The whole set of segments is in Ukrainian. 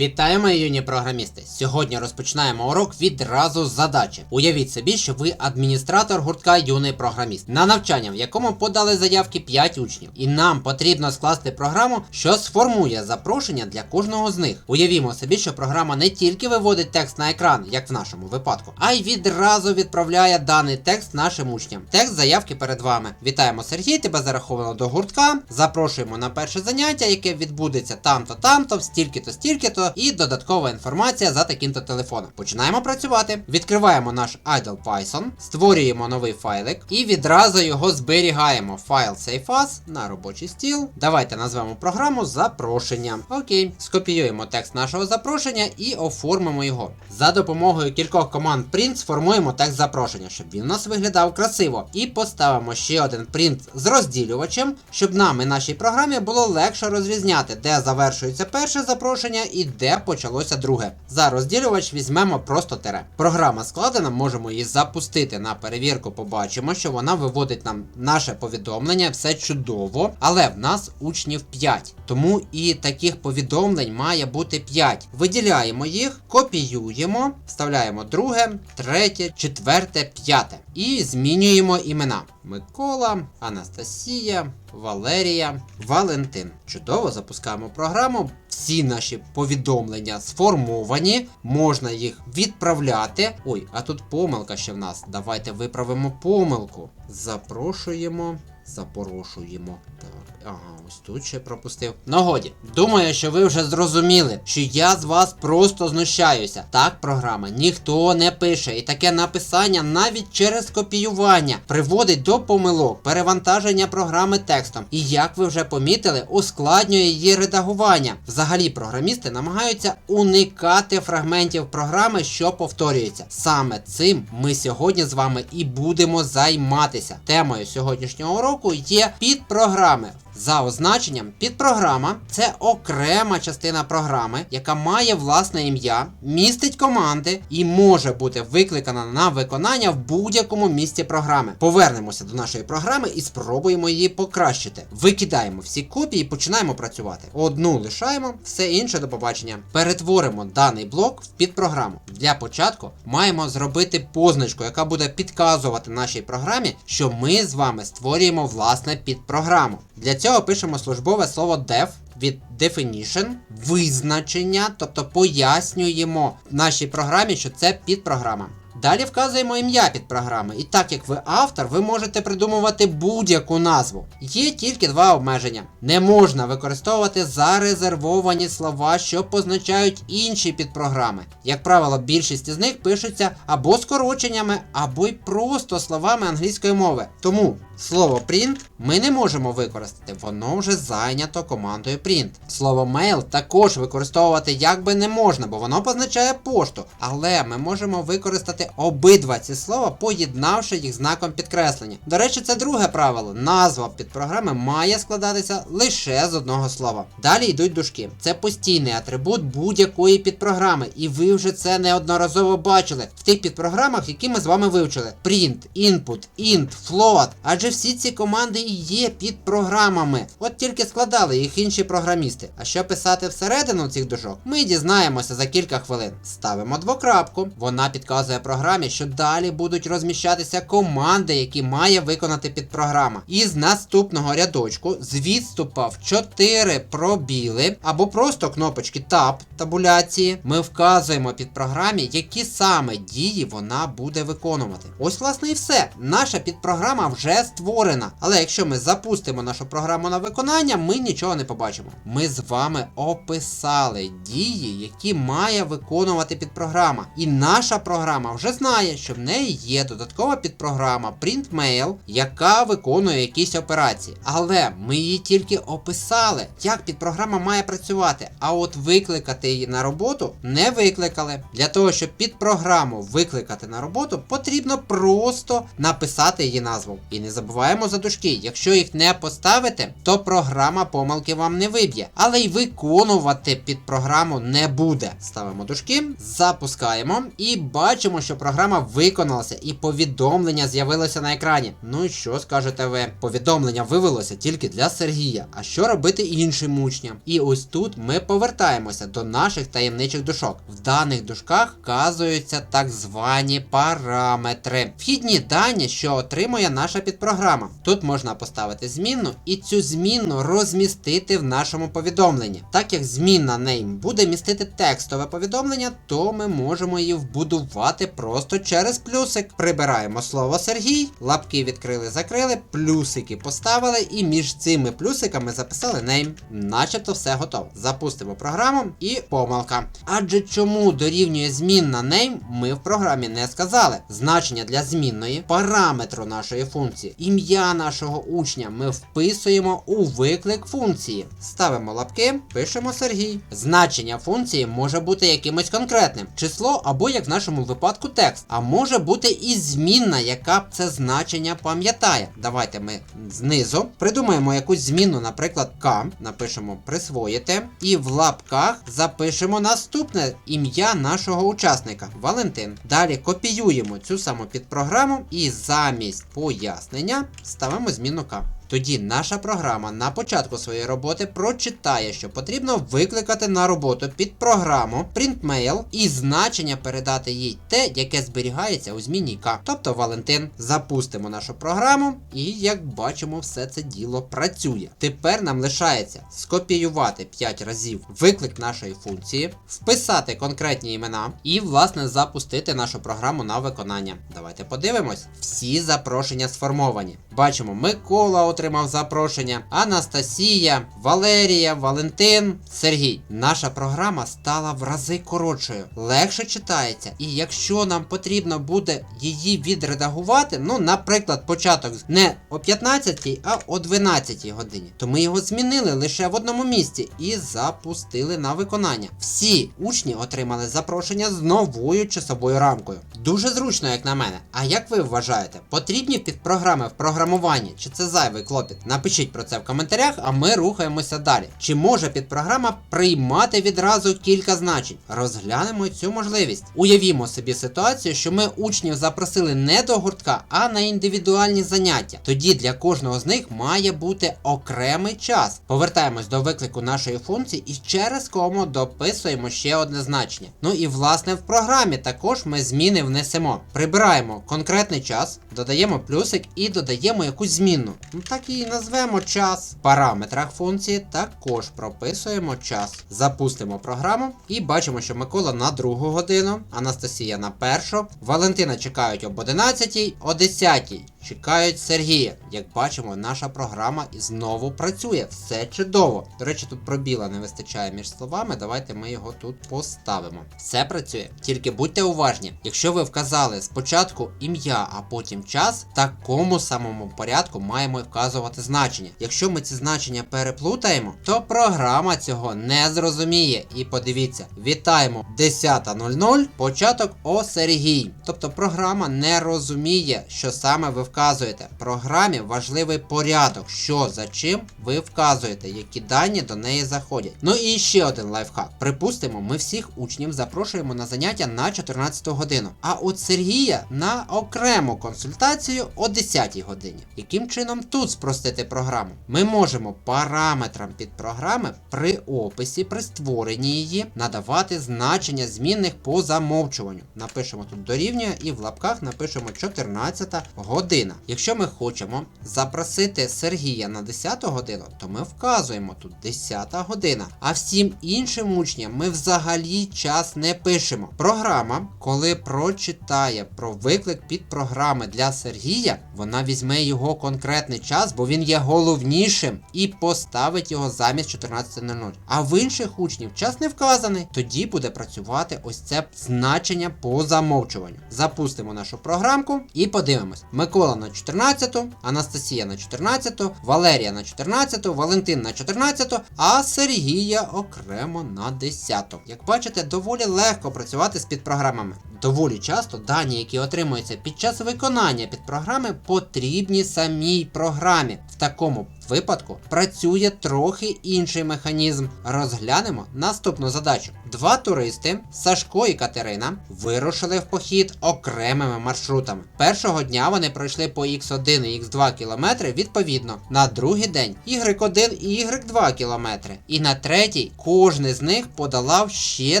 Вітаю, мої юні програмісти! Сьогодні розпочинаємо урок відразу з задачі. Уявіть собі, що ви адміністратор гуртка юний програміст, на навчання, в якому подали заявки 5 учнів, і нам потрібно скласти програму, що сформує запрошення для кожного з них. Уявімо собі, що програма не тільки виводить текст на екран, як в нашому випадку, а й відразу відправляє даний текст нашим учням. Текст заявки перед вами. Вітаємо Сергій, тебе зараховано до гуртка. Запрошуємо на перше заняття, яке відбудеться там-то, там-то, стільки-то, стільки-то, і додаткова інформація за таким-то телефоном. Починаємо працювати. Відкриваємо наш idle Python, створюємо новий файлик і відразу його зберігаємо. Файл SafeAs на робочий стіл. Давайте назвемо програму запрошення. Окей, скопіюємо текст нашого запрошення і оформимо його. За допомогою кількох команд print сформуємо текст запрошення, щоб він у нас виглядав красиво. І поставимо ще один print з розділювачем, щоб нам і нашій програмі було легше розрізняти, де завершується перше запрошення і де почалося друге. За розділювач візьмемо просто тире. Програма складена, можемо її запустити на перевірку. Побачимо, що вона виводить нам наше повідомлення, все чудово, але в нас учнів 5. Тому і таких повідомлень має бути 5. Виділяємо їх, копіюємо, вставляємо друге, третє, четверте, п'яте. І змінюємо імена. Микола, Анастасія, Валерія, Валентин. Чудово, запускаємо програму. Всі наші повідомлення сформовані, можна їх відправляти. Ой, а тут помилка ще в нас. Давайте виправимо помилку. Запрошуємо. Запорошуємо. Так, ага, ось тут ще пропустив. Ну годі, думаю, що ви вже зрозуміли, що я з вас просто знущаюся. Так, програма ніхто не пише, і таке написання навіть через копіювання приводить до помилок, перевантаження програми текстом. І як ви вже помітили, ускладнює її редагування. Взагалі, програмісти намагаються уникати фрагментів програми, що повторюються. Саме цим ми сьогодні з вами і будемо займатися. Темою сьогоднішнього уроку є підпрограми. За означенням, підпрограма це окрема частина програми, яка має власне ім'я, містить команди і може бути викликана на виконання в будь-якому місці програми. Повернемося до нашої програми і спробуємо її покращити. Викидаємо всі копії і починаємо працювати. Одну лишаємо, все інше до побачення. Перетворимо даний блок в підпрограму. Для початку маємо зробити позначку, яка буде підказувати нашій програмі, що ми з вами створюємо власне підпрограму. Для цього пишемо службове слово def від definition, визначення, тобто пояснюємо нашій програмі, що це підпрограма. Далі вказуємо ім'я підпрограми, і так як ви автор, ви можете придумувати будь-яку назву. Є тільки два обмеження. Не можна використовувати зарезервовані слова, що позначають інші підпрограми. Як правило, більшість з них пишуться або скороченнями, або й просто словами англійської мови. Тому слово print ми не можемо використати, воно вже зайнято командою print. Слово mail також використовувати якби не можна, бо воно позначає пошту. Але ми можемо використати обидва ці слова, поєднавши їх знаком підкреслення. До речі, це друге правило. Назва підпрограми має складатися лише з одного слова. Далі йдуть дужки. Це постійний атрибут будь-якої підпрограми, і ви вже це неодноразово бачили в тих підпрограмах, які ми з вами вивчили. Print, input, int, float. Адже всі ці команди і є підпрограмами. От тільки складали їх інші програмісти. А що писати всередину цих дужок, ми дізнаємося за кілька хвилин. Ставимо двокрапку. Вона підказує програмі, що далі будуть розміщатися команди, які має виконати підпрограма. Із наступного рядочку з відступа в 4 пробіли або просто кнопочки Tab табуляції. Ми вказуємо підпрограмі, які саме дії вона буде виконувати. Ось, власне, і все. Наша підпрограма вже створена. Але якщо ми запустимо нашу програму на виконання, ми нічого не побачимо. Ми з вами описали дії, які має виконувати підпрограма. І наша програма вже знає, що в неї є додаткова підпрограма PrintMail, яка виконує якісь операції. Але ми її тільки описали, як підпрограма має працювати. А от викликати її на роботу не викликали. Для того, щоб підпрограму викликати на роботу, потрібно просто написати її назву. І не забувайте забуваємо за дужки. Якщо їх не поставите, то програма помилки вам не виб'є. Але й виконувати під програму не буде. Ставимо дужки, запускаємо і бачимо, що програма виконалася і повідомлення з'явилося на екрані. Ну і що скажете ви? Повідомлення вивелося тільки для Сергія. А що робити іншим учням? І ось тут ми повертаємося до наших таємничих дужок. В даних дужках вказуються так звані параметри. Вхідні дані, що отримує наша підпрограма. Тут можна поставити змінну і цю змінну розмістити в нашому повідомленні. Так як змінна name буде містити текстове повідомлення, то ми можемо її вбудувати просто через плюсик. Прибираємо слово Сергій, лапки відкрили, закрили, плюсики поставили, і між цими плюсиками записали name. Начебто все готово. Запустимо програму і помилка. Адже чому дорівнює змінна name, ми в програмі не сказали. Значення для змінної, параметру нашої функції, ім'я нашого учня ми вписуємо у виклик функції. Ставимо лапки, пишемо Сергій. Значення функції може бути якимось конкретним, число або, як в нашому випадку, текст. А може бути і змінна, яка б це значення пам'ятає. Давайте ми знизу придумаємо якусь змінну, наприклад, К, напишемо присвоїти, і в лапках запишемо наступне ім'я нашого учасника Валентин. Далі копіюємо цю саму підпрограму і замість пояснення ставимо зміну К. Тоді наша програма на початку своєї роботи прочитає, що потрібно викликати на роботу під програму printmail і значення передати їй те, яке зберігається у зміні К, тобто Валентин. Запустимо нашу програму, і як бачимо, все це діло працює. Тепер нам лишається скопіювати 5 разів виклик нашої функції, вписати конкретні імена і, власне, запустити нашу програму на виконання. Давайте подивимось. Всі запрошення сформовані. Бачимо, Микола отримав запрошення, Анастасія, Валерія, Валентин, Сергій. Наша програма стала в рази коротшою, легше читається. І якщо нам потрібно буде її відредагувати, ну, наприклад, початок не о 15, а о 12 годині, то ми його змінили лише в одному місці і запустили на виконання. Всі учні отримали запрошення з новою часовою рамкою. Дуже зручно, як на мене. А як ви вважаєте, потрібні підпрограми в програмуванні? Чи це зайвий клопіт? Напишіть про це в коментарях, а ми рухаємося далі. Чи може підпрограма приймати відразу кілька значень? Розглянемо цю можливість. Уявімо собі ситуацію, що ми учнів запросили не до гуртка, а на індивідуальні заняття. Тоді для кожного з них має бути окремий час. Повертаємось до виклику нашої функції і через кому дописуємо ще одне значення. Ну і власне в програмі також ми зміни внесемо. Прибираємо конкретний час, додаємо плюсик і додаємо якусь змінну. Ну так і назвемо час. В параметрах функції також прописуємо час. Запустимо програму і бачимо, що Микола на другу годину, Анастасія на першу, Валентина чекають об 11, о 10 чекають Сергія. Як бачимо, наша програма знову працює. Все чудово. До речі, тут пробіла не вистачає між словами. Давайте ми його тут поставимо. Все працює. Тільки будьте уважні. Якщо ви вказали спочатку ім'я, а потім час, в такому самому порядку маємо вказувати значення. Якщо ми ці значення переплутаємо, то програма цього не зрозуміє. І подивіться, вітаємо 10.00, початок о Сергій. Тобто програма не розуміє, що саме ви вказуєте. Програмі важливий порядок, що за чим ви вказуєте, які дані до неї заходять. Ну і ще один лайфхак. Припустимо, ми всіх учнів запрошуємо на заняття на 14 годину. А от Сергія на окрему консультацію о 10 годині. Яким чином тут спростити програму? Ми можемо параметрам підпрограми при описі, при створенні її надавати значення змінних по замовчуванню. Напишемо тут дорівнює і в лапках напишемо 14 година. Якщо ми хочемо запросити Сергія на 10 годину, то ми вказуємо тут 10 година. А всім іншим учням ми взагалі час не пишемо. Програма, коли прочитає про виклик під програми для Сергія, вона візьме його конкретний час, бо він є головнішим, і поставить його замість 14.00. А в інших учнів час не вказаний. Тоді буде працювати ось це значення по замовчуванню. Запустимо нашу програмку і подивимось. Микола на 14, Анастасія на 14, Валерія на 14, Валентин на 14, а Сергія окремо на 10. Як бачите, доволі легко працювати з підпрограмами. Доволі часто дані, які отримуються під час виконання підпрограми, потрібні самій програмі. В такому випадку працює трохи інший механізм. Розглянемо наступну задачу. Два туристи Сашко і Катерина вирушили в похід окремими маршрутами. Першого дня вони пройшли по X1 і X2 кілометри відповідно. На другий день Y1 і Y2 кілометри. І на третій кожний з них подолав ще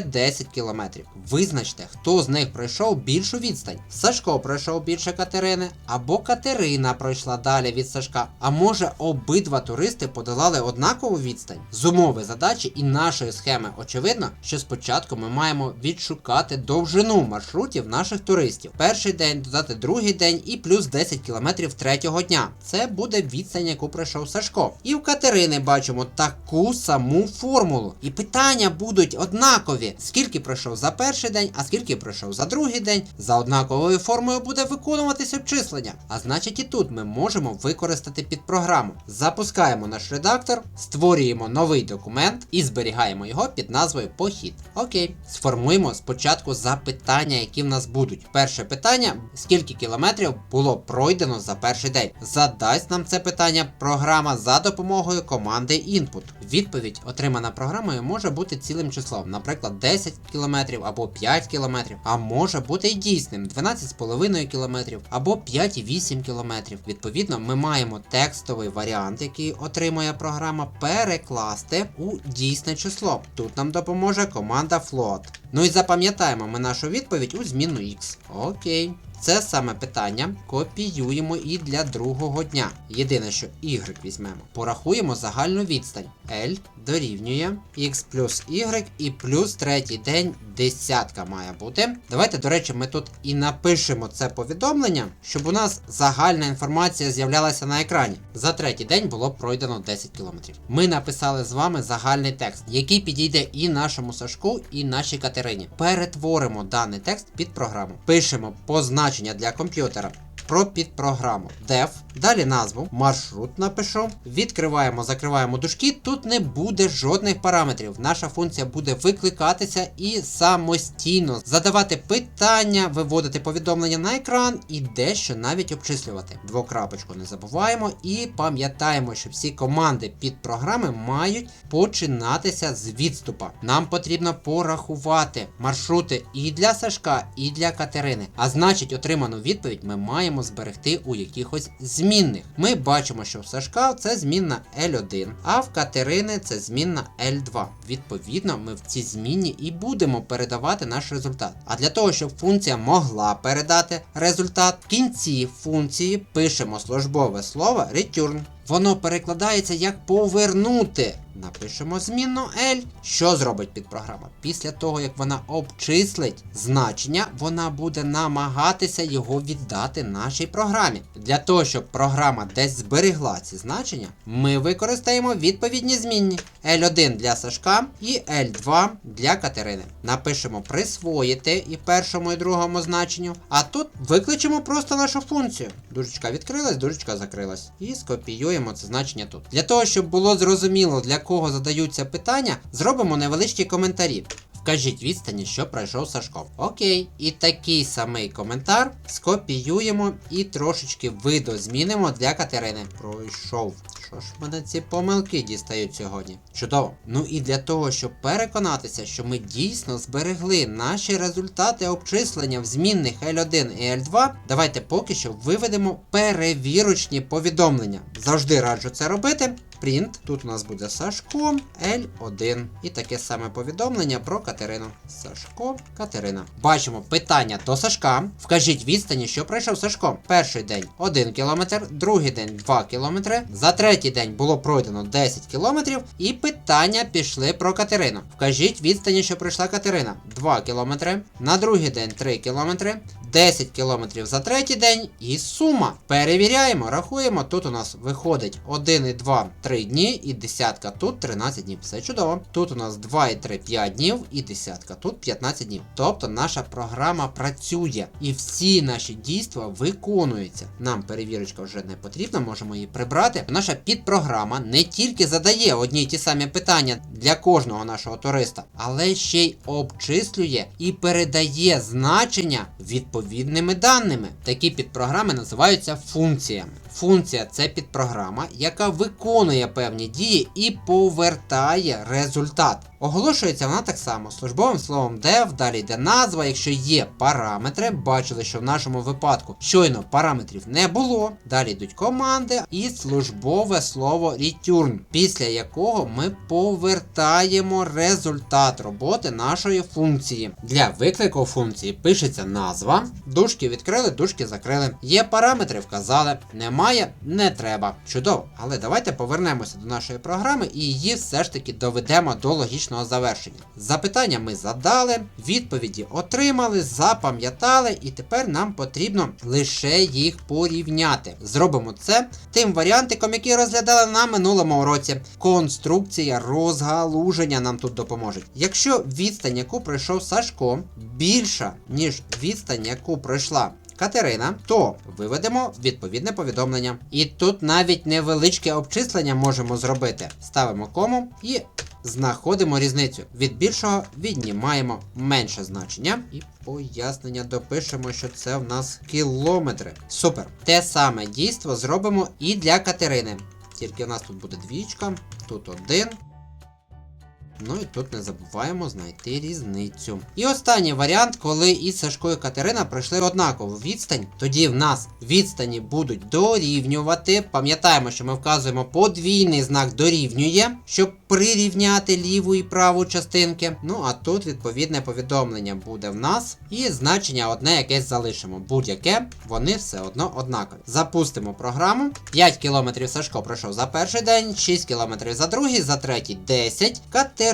10 кілометрів. Визначте, хто з них пройшов більшу відстань. Сашко пройшов більше Катерини, або Катерина пройшла далі від Сашка. А може обидва туристи подолали однакову відстань? З умови задачі і нашої схеми очевидно, що спочатку ми маємо відшукати довжину маршрутів наших туристів. Перший день додати другий день і плюс 10 кілометрів третього дня. Це буде відстань, яку пройшов Сашко. І в Катерини бачимо таку саму формулу. І питання будуть однакові. Скільки пройшов за перший день, а скільки пройшов за другий день. За однаковою формою буде виконуватись обчислення. А значить і тут ми можемо використати підпрограму. Запускаємо наш редактор, створюємо новий документ і зберігаємо його під назвою Похід. Окей. Сформуємо спочатку запитання, які в нас будуть. Перше питання: скільки кілометрів було пройдено за перший день? Задасть нам це питання програма за допомогою команди Input. Відповідь, отримана програмою, може бути цілим числом, наприклад, 10 км або 5 км, а може бути і дійсним 12,5 км або 5,8 км. Відповідно, ми маємо текстовий варіант, який отримує програма, перекласти у дійсне число. Тут нам допоможе команда float. Ну і запам'ятаємо ми нашу відповідь у зміну x. Окей. Це саме питання копіюємо і для другого дня. Єдине, що y візьмемо. Порахуємо загальну відстань. L дорівнює x плюс y і плюс третій день десятка має бути. Давайте, до речі, ми тут і напишемо це повідомлення, щоб у нас загальна інформація з'являлася на екрані. За третій день було пройдено 10 кілометрів. Ми написали з вами загальний текст, який підійде і нашому Сашку, і нашій Катерині. Перетворимо даний текст під програму. Пишемо позначення для комп'ютера. Про підпрограму def, далі назву, маршрут напишу, відкриваємо, закриваємо дужки, тут не буде жодних параметрів. Наша функція буде викликатися і самостійно задавати питання, виводити повідомлення на екран і дещо навіть обчислювати. Двокрапочку не забуваємо і пам'ятаємо, що всі команди під програми мають починатися з відступа. Нам потрібно порахувати маршрути і для Сашка, і для Катерини. А значить, отриману відповідь ми маємо зберегти у якихось змінних. Ми бачимо, що в Сашка це змінна L1, а в Катерини це змінна L2. Відповідно, ми в ці змінні і будемо передавати наш результат. А для того, щоб функція могла передати результат, в кінці функції пишемо службове слово return. Воно перекладається як повернути. Напишемо змінну L. Що зробить підпрограма? Після того, як вона обчислить значення, вона буде намагатися його віддати нашій програмі. Для того, щоб програма десь зберегла ці значення, ми використаємо відповідні змінні L1 для Сашка і L2 для Катерини. Напишемо присвоїти і першому і другому значенню, а тут викличемо просто нашу функцію. Дужечка відкрилась, дужечка закрилась. І скопіюємо це значення тут. Для того, щоб було зрозуміло, для кого задаються питання, зробимо невеличкі коментарі. Вкажіть відстані, що пройшов Сашко. Окей. І такий самий коментар скопіюємо і трошечки видозмінимо для Катерини. Пройшов. Що ж мене ці помилки дістають сьогодні? Чудово. Ну і для того, щоб переконатися, що ми дійсно зберегли наші результати обчислення в змінних L1 і L2, давайте поки що виведемо перевірочні повідомлення. Завжди раджу це робити. Print, тут у нас буде Сашко L1. І таке саме повідомлення про Катерину. Сашко, Катерина. Бачимо питання до Сашка. Вкажіть відстані, що пройшов Сашко. Перший день 1 км, другий день 2 км. За третій день було пройдено 10 км. І питання пішли про Катерину. Вкажіть відстані, що пройшла Катерина 2 км. На другий день 3 км. 10 км за третій день і сума. Перевіряємо, рахуємо. Тут у нас виходить 1 і 2 3 дні і десятка тут 13 днів. Все чудово. Тут у нас 2 і 3 5 днів і десятка тут 15 днів. Тобто наша програма працює і всі наші дійства виконуються. Нам перевірочка вже не потрібна, можемо її прибрати. Наша підпрограма не тільки задає одні й ті самі питання для кожного нашого туриста, але ще й обчислює і передає значення відповідними даними. Такі підпрограми називаються функціями. Функція це підпрограма, яка виконує певні дії і повертає результат. Оголошується вона так само службовим словом dev, далі йде назва, якщо є параметри, бачили, що в нашому випадку щойно параметрів не було. Далі йдуть команди і службове слово return, після якого ми повертаємо результат роботи нашої функції. Для виклику функції пишеться назва, дужки відкрили, дужки закрили. Є параметри, вказали, немає, не треба. Чудово. Але давайте повернемося до нашої програми і її все ж таки доведемо до логічного завершення. Запитання ми задали, відповіді отримали, запам'ятали, і тепер нам потрібно лише їх порівняти. Зробимо це тим варіантиком, який розглядали на минулому уроці. Конструкція розгалуження нам тут допоможе. Якщо відстань, яку пройшов Сашко, більша, ніж відстань, яку пройшла Катерина, то виведемо відповідне повідомлення. І тут навіть невеличке обчислення можемо зробити. Ставимо кому і знаходимо різницю. Від більшого віднімаємо менше значення. І пояснення допишемо, що це в нас кілометри. Супер. Те саме дійство зробимо і для Катерини. Тільки в нас тут буде двічка, тут один. Ну і тут не забуваємо знайти різницю. І останній варіант, коли і Сашко і Катерина пройшли однакову відстань, тоді в нас відстані будуть дорівнювати. Пам'ятаємо, що ми вказуємо подвійний знак дорівнює, щоб прирівняти ліву і праву частинки. Ну а тут відповідне повідомлення буде в нас. І значення одне якесь залишимо. Будь-яке, вони все одно однакові. Запустимо програму. 5 км Сашко пройшов за перший день, 6 км за другий, за третій 10. Катерина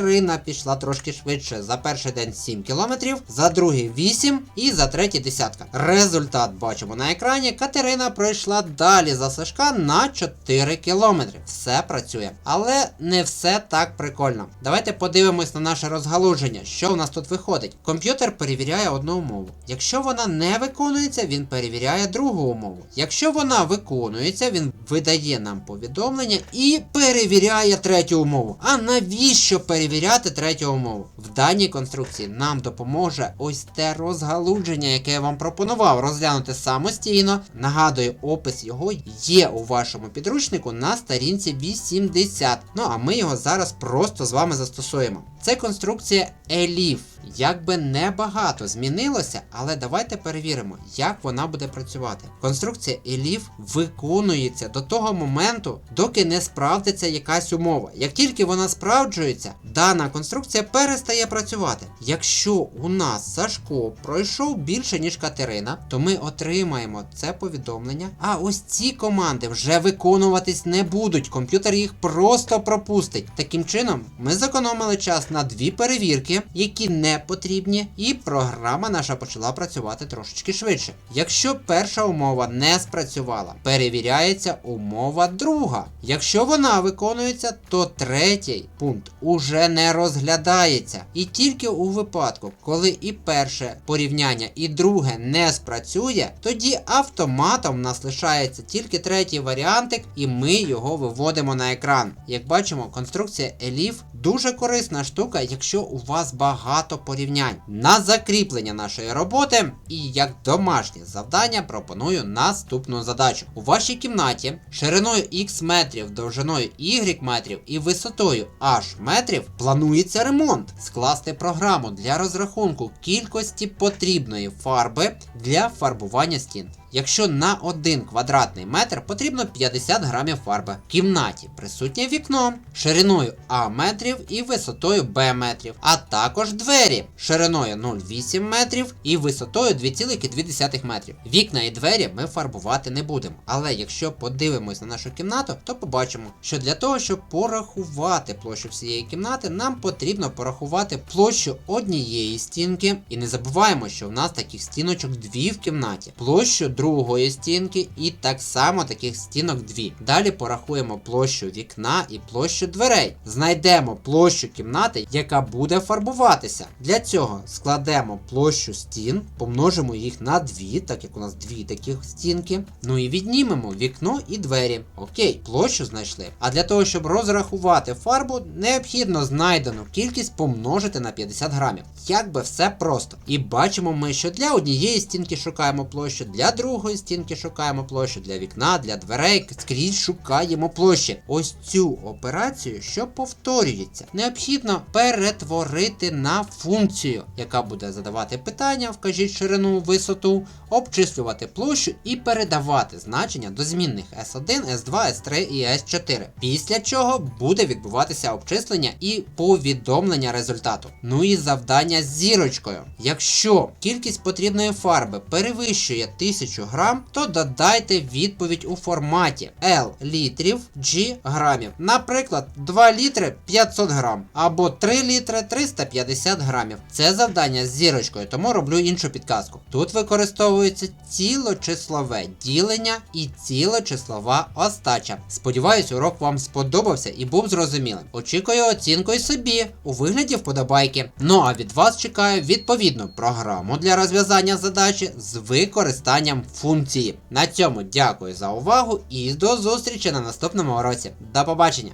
пішла трошки швидше. За перший день 7 км, за другий 8 і за третій десятка. Результат бачимо на екрані. Катерина пройшла далі за Сашка на 4 км. Все працює. Але не все так прикольно. Давайте подивимось на наше розгалуження. Що у нас тут виходить? Комп'ютер перевіряє одну умову. Якщо вона не виконується, він перевіряє другу умову. Якщо вона виконується, він видає нам повідомлення і перевіряє третю умову. А навіщо перевіряти третю умову? В даній конструкції нам допоможе ось те розгалудження, яке я вам пропонував розглянути самостійно. Нагадую, опис його є у вашому підручнику на сторінці 80. Ну а ми його зараз просто з вами застосуємо. Це конструкція ELIF. Якби небагато змінилося, але давайте перевіримо, як вона буде працювати. Конструкція ELIF виконується до того моменту, доки не справдиться якась умова. Як тільки вона справджується, дана конструкція перестає працювати. Якщо у нас Сашко пройшов більше, ніж Катерина, то ми отримаємо це повідомлення. А ось ці команди вже виконуватись не будуть. Комп'ютер їх просто пропустить. Таким чином, ми зекономили час на дві перевірки, які не потрібні, і програма наша почала працювати трошечки швидше. Якщо перша умова не спрацювала, перевіряється умова друга. Якщо вона виконується, то третій пункт уже не розглядається. І тільки у випадку, коли і перше порівняння, і друге не спрацює, тоді автоматом в нас лишається тільки третій варіантик, і ми його виводимо на екран. Як бачимо, конструкція ELIF дуже корисна штука, якщо у вас багато порівнянь. На закріплення нашої роботи і як домашнє завдання пропоную наступну задачу. У вашій кімнаті шириною X метрів, довжиною Y метрів і висотою H метрів планується ремонт. Скласти програму для розрахунку кількості потрібної фарби для фарбування стін. Якщо на 1 квадратний метр потрібно 50 грамів фарби. В кімнаті присутнє вікно шириною А метрів і висотою Б метрів, а також двері шириною 0,8 метрів і висотою 2,2 метрів. Вікна і двері ми фарбувати не будемо. Але якщо подивимось на нашу кімнату, то побачимо, що для того, щоб порахувати площу всієї кімнати, нам потрібно порахувати площу однієї стінки. І не забуваємо, що в нас таких стіночок дві в кімнаті, площу другої стінки і так само таких стінок дві. Далі порахуємо площу вікна і площу дверей. Знайдемо площу кімнати, яка буде фарбуватися. Для цього складемо площу стін, помножимо їх на дві, так як у нас дві таких стінки. Ну і віднімемо вікно і двері. Окей, площу знайшли. А для того, щоб розрахувати фарбу, необхідно знайдену кількість помножити на 50 грамів. Як би все просто. І бачимо ми, що для однієї стінки шукаємо площу, для другої стінки шукаємо площу, для вікна, для дверей скрізь шукаємо площі. Ось цю операцію, що повторюється, необхідно перетворити на функцію, яка буде задавати питання, вкажіть ширину, висоту, обчислювати площу і передавати значення до змінних S1, S2, S3 і S4. Після чого буде відбуватися обчислення і повідомлення результату. Ну і завдання з зірочкою. Якщо кількість потрібної фарби перевищує 1000 грам, то додайте відповідь у форматі L літрів G грамів. Наприклад, 2 літри 500 грам або 3 літри 350 грамів. Це завдання з зірочкою, тому роблю іншу підказку. Тут використовується цілочислове ділення і цілочислова остача. Сподіваюсь, урок вам сподобався і був зрозумілим. Очікую оцінку й собі у вигляді вподобайки. Ну а від вас чекаю відповідну програму для розв'язання задачі з використанням функції. На цьому дякую за увагу і до зустрічі на наступному уроці. До побачення!